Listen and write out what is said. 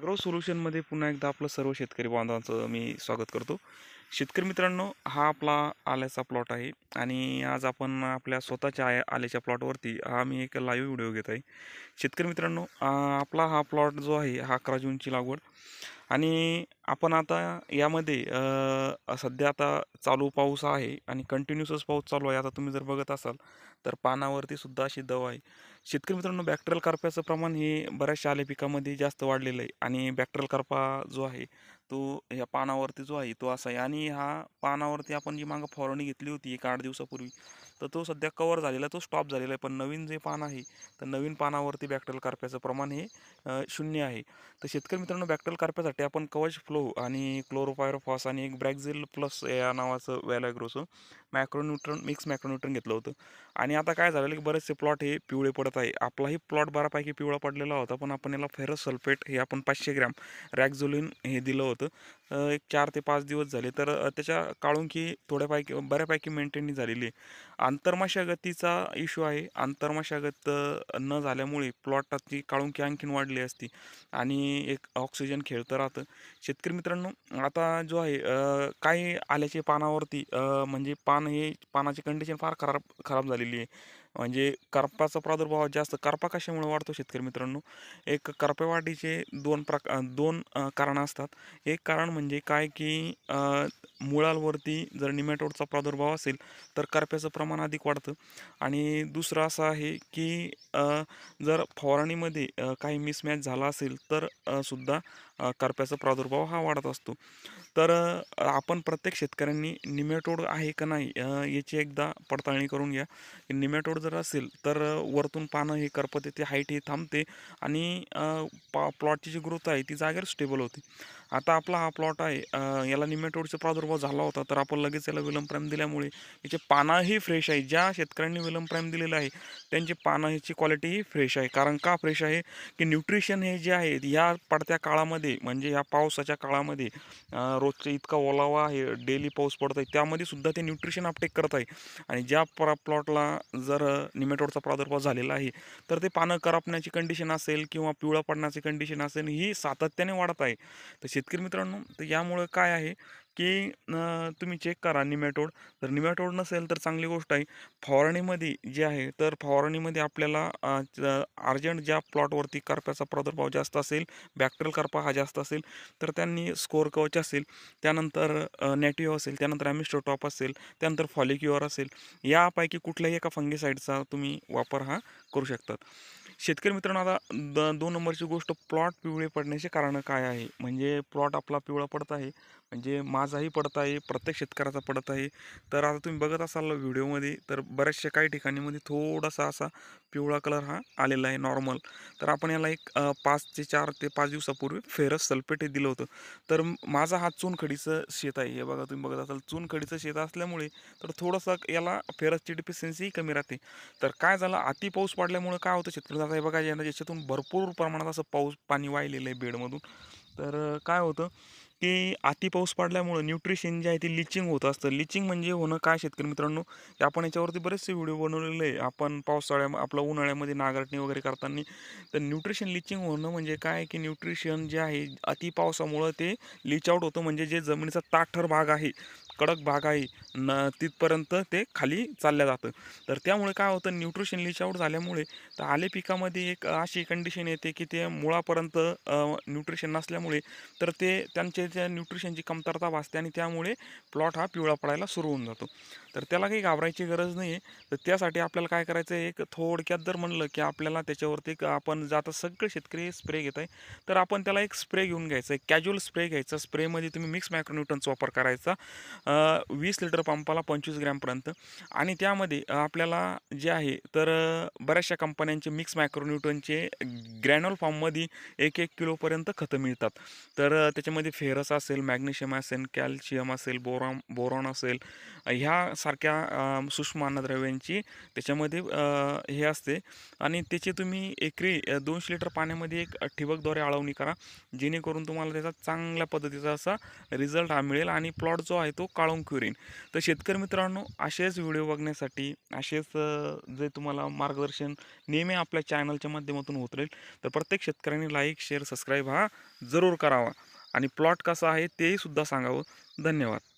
Agro सोल्युशनमध्ये पुन्हा एकदा आपलं सर्व शेतकरी बांधवांचं मी स्वागत करतो. शेतकरी मित्रांनो हा आपला आल्याचा प्लॉट आहे आणि आज आपण आपल्या स्वतःच्या आय आल्याच्या प्लॉटवरती हा मी एक लाईव्ह व्हिडिओ घेत आहे. शेतकरी मित्रांनो आपला हा प्लॉट जो आहे हा अकरा जूनची लागवड. आणि आपण आता यामध्ये सध्या आता चालू पाऊस आहे आणि कंटिन्युअसच पाऊस चालू आहे. आता तुम्ही जर बघत असाल तर पानावरती सुद्धा अशी दव आहे. शेतकरी मित्रांनो बॅक्टेरियल कार्प्याचं प्रमाण हे बऱ्याचशा आले पिकामध्ये जास्त वाढलेलं आहे आणि बॅक्टेरियल कार्पा जो आहे तो ह्या पानावरती जो आहे तो असा आहे. आणि हा पानावरती आपण जी मागं फवारणी घेतली होती एक आठ दिवसापूर्वी तर तो सध्या कवर झालेला तो स्टॉप झालेला आहे. पण नवीन जे पान आहे तर नवीन पानावरती बॅक्टल कार्प्याचं प्रमाण हे शून्य आहे. तर शेतकरी मित्रांनो बॅक्टल कार्प्यासाठी आपण कवच फ्लो आणि क्लोरोपायरोफॉस आणि एक ब्रॅक्झिल प्लस या नावाचं वॅलॅग्रोचं मॅक्रोन्यूट्रन मिक्स मॅक्रोन्यूट्रन घेतलं होतं. आणि आता काय झालेलं की बरेचसे प्लॉट हे पिवळे पडत आहे. आपलाही प्लॉट बऱ्यापैकी पिवळा पडलेला होता पण आपण याला फेरस सल्फेट हे आपण पाचशे ग्रॅम रॅक्झोलिन हे दिलं होतं. एक चार ते पाच दिवस झाले. तर त्याच्या काळुंकी थोड्यापैकी बऱ्यापैकी मेंटेन झालेली आहे. आंतरमशागतीचा इश्यू आहे. आंतरमशागत न झाल्यामुळे प्लॉटाची काळुंकी आणखीन वाढली असती आणि एक ऑक्सिजन खेळतं राहतं. शेतकरी मित्रांनो आता जो आहे काही आल्याचे पानावरती म्हणजे पान हे पानाची कंडिशन फार खराब खराब झालेली आहे. म्हणजे करपाचा प्रादुर्भाव जास्त करपा कशामुळे वाढतो शेतकरी मित्रांनो? एक करपेवाढीचे दोन प्रका दोन कारणं असतात. एक कारण म्हणजे काय की मुळांवरती जर निमॅटोडचा प्रादुर्भाव असेल तर करप्याचं प्रमाण अधिक वाढतं. आणि दुसरं असं आहे की जर फवारणीमध्ये काही मिसमॅच झाला असेल तर सुद्धा करप्याचा प्रादुर्भाव हा वाढत असतो. तर आपण प्रत्येक शेतकऱ्यांनी निमॅटोड आहे का नाही याची एकदा पडताळणी करून घ्या. निमॅटोड जर असेल तर वरतून पानं हे करपत येते हाईट हे थांबते आणि पा प्लॉटची जी ग्रोथ आहे ती जागेवर स्टेबल होते. आता आपला हा प्लॉट आहे याला निमेटोडचा प्रादुर्भाव झाला होता तर आपण लगेच याला विलंब दिल्यामुळे याचे पानंही फ्रेश आहे. ज्या शेतकऱ्यांनी विलंब दिलेलं आहे त्यांची पानंची क्वालिटीही फ्रेश आहे. कारण का फ्रेश आहे? की न्यूट्रिशन हे जे आहे या पडत्या काळामध्ये म्हणजे या पावसाच्या काळामध्ये रोजचा इतका ओलावा आहे डेली पाऊस पडत आहे त्यामध्ये सुद्धा ते न्यूट्रिशन अपटेक करत आहे. आणि ज्या प्र प्लॉटला जर निमेटोडचा प्रादुर्भाव झालेला आहे तर ते पानं करपण्याची कंडिशन असेल किंवा पिवळं पडण्याची कंडिशन असेल ही सातत्याने वाढत आहे. तसे शेतकरी मित्रांनो तर यामुळं काय आहे की तुम्ही चेक करा निमॅटोड जर निमॅटोड नसेल तर चांगली गोष्ट आहे. फवारणीमध्ये जे आहे तर फवारणीमध्ये आपल्याला अर्जंट ज्या प्लॉटवरती करप्याचा प्रादुर्भाव जास्त असेल बॅक्टेरियल करपा हा जास्त असेल तर त्यांनी स्कोर कवच असेल त्यानंतर नॅटिओ असेल त्यानंतर ॲमिस्टोटॉप असेल त्यानंतर फॉलिक्युअर असेल यापैकी कुठल्याही एका फंगीसाईडचा तुम्ही वापर हा करू शकतात. शेतकरी मित्रांनो आता द दोन नंबरची गोष्ट प्लॉट पिवळे पडण्याचे कारणं काय आहे? म्हणजे प्लॉट आपला पिवळा पडत आहे. म्हणजे माझाही पडत आहे प्रत्येक शेतकऱ्याचा पडत आहे. तर आता तुम्ही बघत असाल व्हिडिओमध्ये तर बऱ्याचशा काही ठिकाणीमध्ये थोडासा असा पिवळा कलर हा आलेला आहे नॉर्मल तर आपण याला एक पाच ते चार ते पाच दिवसापूर्वी फेरस सल्फेट हे दिलं होतं. तर माझा हा चुनखडीचं शेत आहे. हे बघा तुम्ही बघत असाल चुनखडीचं शेत असल्यामुळे तर थोडंसं याला फेरसची डिफिशियन्सीही कमी राहते. तर काय झालं? अति पाऊस पडल्यामुळे काय होतं शेतकरी आता हे बघा यांना याच्यातून भरपूर प्रमाणात असं पाऊस पाणी वाहिलेलं आहे बेडमधून. तर काय होतं की अति पाऊस पडल्यामुळं न्यूट्रिशन जे आहे ते लिचिंग होत असतं. लिचिंग म्हणजे होणं काय शेतकरी मित्रांनो? आपण याच्यावरती बरेचसे व्हिडिओ बनवलेले आहे. आपण पावसाळ्या आपलं उन्हाळ्यामध्ये नागरटणी वगैरे करताना. तर न्यूट्रिशन लिचिंग होणं म्हणजे काय की न्यूट्रिशन जे आहे अति पावसामुळं ते लिचआउट होतं. म्हणजे जे जमिनीचा ताठर भाग आहे कडक भाग आहे न तिथपर्यंत ते खाली चालल्या जातं. तर त्यामुळे काय होतं न्यूट्रिशन लिचआउट झाल्यामुळे तर आले पिकामध्ये एक अशी कंडिशन येते की ते मुळापर्यंत न्यूट्रिशन नसल्यामुळे तर ते त्यांचे त्या न्यूट्रिशनची कमतरता भासते आणि त्यामुळे प्लॉट हा पिवळा पडायला सुरू होऊन जातो. तर त्याला काही घाबरायची गरज नाही आहे तर त्यासाठी आपल्याला काय करायचं आहे एक थोडक्यात जर म्हणलं की आपल्याला त्याच्यावरती आपण जाता सगळे शेतकरी स्प्रे घेत आहे तर आपण त्याला एक स्प्रे घेऊन घ्यायचा आहे कॅज्युअल स्प्रे घ्यायचा. स्प्रेमध्ये तुम्ही मिक्स मॅक्रोन्यूटनचा वापर करायचा वीस लिटर पंपाला पंचवीस ग्रॅमपर्यंत आणि त्यामध्ये आपल्याला जे आहे तर बऱ्याचशा कंपन्यांचे मिक्स मॅक्रोन्यूटनचे ग्रॅन्युअल फॉर्ममध्ये एक एक किलोपर्यंत खतं मिळतात. तर त्याच्यामध्ये फेरस असेल मॅग्नेशियम असेल कॅल्शियम असेल बोरॉन बोरॉन असेल ह्या सारख्या सूक्ष्म अन्नद्रव्यांची त्याच्यामध्ये हे असते. आणि त्याचे तुम्ही एकरी दोनशे लिटर पाण्यामध्ये एक ठिबकद्वारे आळवणी करा. जेणेकरून तुम्हाला त्याचा चांगल्या पद्धतीचा असा रिझल्ट हा मिळेल आणि प्लॉट जो आहे तो काळून क्युरीन तर शेतकरी मित्रांनो असेच व्हिडिओ बघण्यासाठी असेच जे तुम्हाला मार्गदर्शन नेहमी आपल्या चॅनलच्या माध्यमातून होत राहील तर प्रत्येक शेतकऱ्यांनी लाईक शेअर सबस्क्राईब हा जरूर करावा. आणि प्लॉट कसा आहे तेही सुद्धा सांगावं. धन्यवाद.